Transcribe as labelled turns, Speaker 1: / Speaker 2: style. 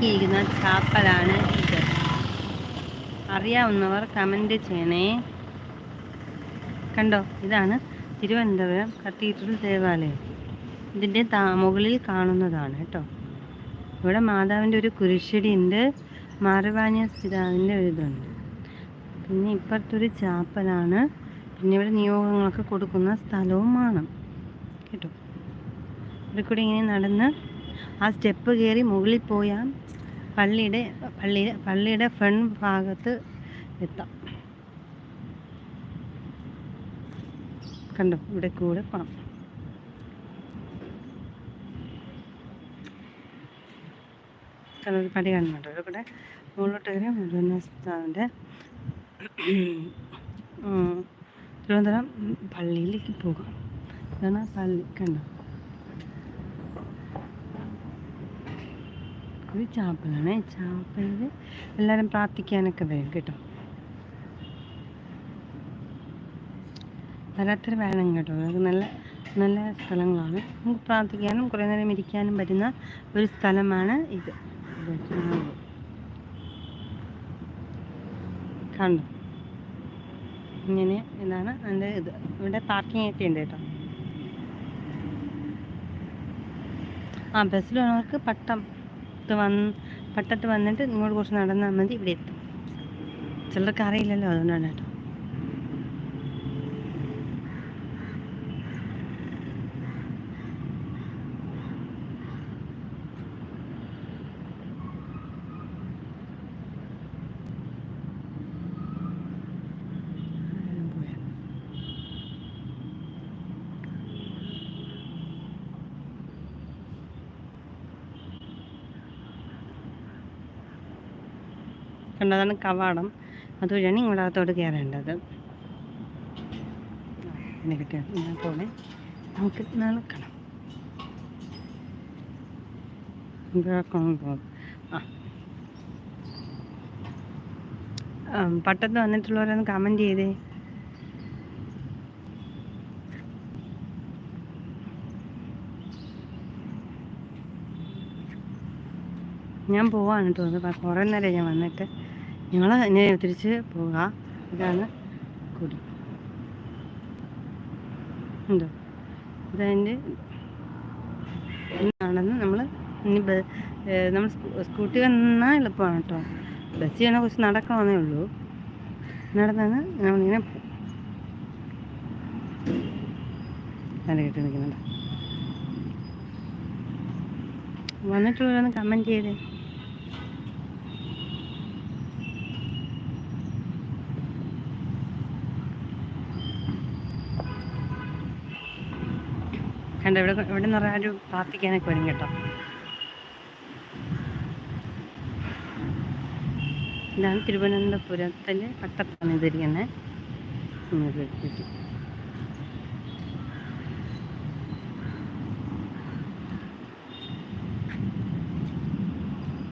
Speaker 1: ഒരുക്കിയിരിക്കുന്ന ചാപ്പലാണ് ഇത്. അറിയാവുന്നവർ കമന്റ് ചെയ്യണേ. കണ്ടോ? ഇതാണ് തിരുവനന്തപുരം കത്തീഡ്രൽ ദേവാലയം. ഇതിന്റെ താ മുകളിൽ കാണുന്നതാണ് കേട്ടോ. ഇവിടെ മാതാവിന്റെ ഒരു കുരിശ്ശടി ഉണ്ട് മാറുവാനിയ സ്ഥിതാവിന്റെ ഒരു ഇതുണ്ട്. പിന്നെ ഇപ്പുറത്തൊരു ചാപ്പലാണ്. പിന്നെ ഇവിടെ നിയോഗങ്ങളൊക്കെ കൊടുക്കുന്ന സ്ഥലവുമാണ് കേട്ടോ. ഇവിടെ കൂടി ഇങ്ങനെ നടന്ന് ആ സ്റ്റെപ്പ് കയറി മുകളിൽ പോയാൽ പള്ളിയുടെ പള്ളി പള്ളിയുടെ ഫ്രണ്ട് ഭാഗത്ത് എത്താം. കണ്ടോ? ഇവിടെ കൂടെ പോണം. കളർ പടി കാണുന്നുണ്ടോ. ഇവിടെ മുകളിലോട്ട് കയറി മുഴുവന്റെ തിരുവനന്തപുരം പള്ളിയിലേക്ക് പോകാം. ഇതാണ് പള്ളി. കണ്ടോ? ഇത് ചാപ്പലാണ്. ചാപ്പലിൽ എല്ലാവരും പ്രാർത്ഥിക്കാനൊക്കെ വരും കേട്ടോ. വരാത്തൊരു വേണം കേട്ടോ. അത് നല്ല നല്ല സ്ഥലങ്ങളാണ്. നമുക്ക് പ്രാർത്ഥിക്കാനും കുറേ നേരം ഇരിക്കാനും പറ്റുന്ന ഒരു സ്ഥലമാണ് ഇത്. കണ്ടു? ഇങ്ങനെ ഇതാണ് അതിന്റെ ഇത്. ഇവിടെ പാർക്കിംഗ് ഒക്കെ ഉണ്ട് കേട്ടോ. ആ ബസ്സിലുള്ളവർക്ക് വേണവർക്ക് പട്ടം വന്ന് പട്ടത്ത് വന്നിട്ട് ഇങ്ങോട്ട് കുറച്ച് നടന്നാൽ മതി ഇവിടെ എത്തും. ചിലർക്ക് അറിയില്ലല്ലോ അതുകൊണ്ടാണ് കേട്ടോ. കണ്ടതാണ് കവാടം. അതുവഴിയാണ് വഴിയാണ് അകത്തോട്ട് കയറേണ്ടത് കിട്ടിയ പോലെ നമുക്ക് നടക്കണം ആ. പട്ടത്ത് വന്നിട്ടുള്ളവരൊന്ന് കമന്റ് ചെയ്തേ. ഞാൻ പോവാണ് കേട്ടോ. അത് കുറേ നേരം ഞാൻ വന്നിട്ട് ഞങ്ങൾ ഇനി തിരിച്ച് പോകാം. ഇതാണ് കുടി. എന്തോ ഇതതിന്റെ ആണെന്ന് നമ്മൾ ഇനി നമ്മൾ സ്കൂട്ടി വന്നാൽ എളുപ്പമാണ് കേട്ടോ. ബസ് ചെയ്യണ കുറച്ച് നടക്കാവുന്നേ ഉള്ളൂ. നടന്നാണ് നമ്മളിങ്ങനെ നല്ല കിട്ടി നിൽക്കുന്നുണ്ട്. വന്നിട്ടുള്ളവരൊന്ന് കമന്റ് ചെയ്തേ. കണ്ട ഇവിടെ ഇവിടെ നിന്ന് പറഞ്ഞാൽ ഒരു പ്രാർത്ഥിക്കാനൊക്കെ വരും കേട്ടോ. ഇതാണ് തിരുവനന്തപുരത്തിലെ പട്ടത്താണ് ഇതിരിക്കുന്നത്